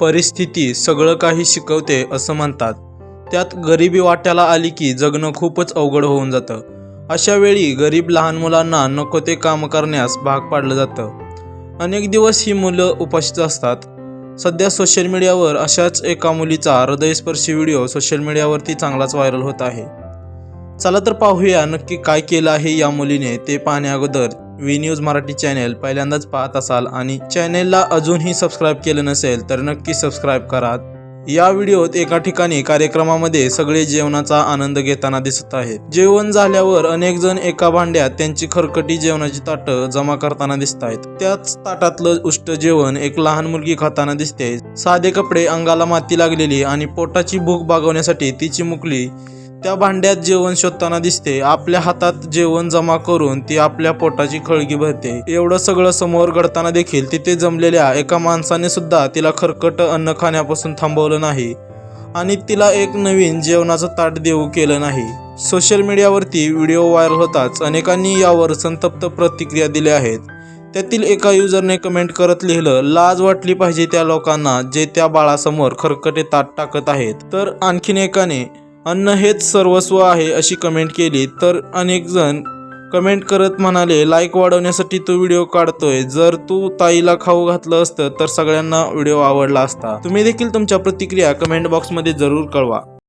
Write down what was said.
परिस्थिती सगळं काही शिकवते असं म्हणतात. त्यात गरिबी वाट्याला आली की जगणं खूपच अवघड होऊन जातं. अशा वेळी गरीब लहान मुलांना नको ते काम करण्यास भाग पाडलं जातं. अनेक दिवस ही मुलं उपाशीच असतात. सध्या सोशल मीडियावर अशाच एका मुलीचा हृदयस्पर्शी व्हिडिओ सोशल मीडियावरती चांगलाच व्हायरल होत आहे. चला तर पाहूया नक्की काय केलं आहे या मुलीने ते पाहण्याअगोदर व्ही वी न्यूज मराठी चॅनेल पहिल्यांदाच पाहत असाल आणि चॅनेलला अजूनही सबस्क्राईब केलं नसेल तर नक्की सबस्क्राईब करा. या व्हिडिओत एका ठिकाणी कार्यक्रमामध्ये सगळे जेवणाचा आनंद घेताना दिसत आहेत. जेवण झाल्यावर अनेक जण एका भांड्यात त्यांची खरकटी जेवणाची ताटं जमा करताना दिसत आहेत. त्याच ताटातलं उष्ट जेवण एक लहान मुलगी खाताना दिसते. साधे कपडे अंगाला माती लागलेली आणि पोटाची भूक भागवण्यासाठी तिची मुकली त्या भांड्यात जेवण शोधताना दिसते आपल्या हातात जेवण जमा करून ती आपल्या पोटाची खळगी भरते. एवढं सगळं समोर घडताना देखील तिथे जमलेल्या एका माणसाने सुद्धा तिला खरकट अन्न खाण्यापासून थांबवलं नाही आणि तिला एक नवीन जेवणाचं ताट देऊ केलं नाही. सोशल मीडियावरती व्हिडिओ व्हायरल होताच अनेकांनी यावर संतप्त प्रतिक्रिया दिल्या आहेत. त्यातील एका युजरने कमेंट करत लिहिलं लाज वाटली पाहिजे त्या लोकांना जे त्या बाळासमोर खरकटे ताट टाकत आहेत. तर आणखीन एकाने अन्न हेच सर्वस्व आहे अशी कमेंट केली. तर अनेक जण कमेंट करत म्हणाले लाईक वाढवण्यासाठी तू व्हिडिओ काढतोय. जर तू ताईला खाऊ घातलं असतं तर सगळ्यांना व्हिडिओ आवडला असता. तुम्ही देखील तुमच्या प्रतिक्रिया कमेंट बॉक्समध्ये जरूर कळवा.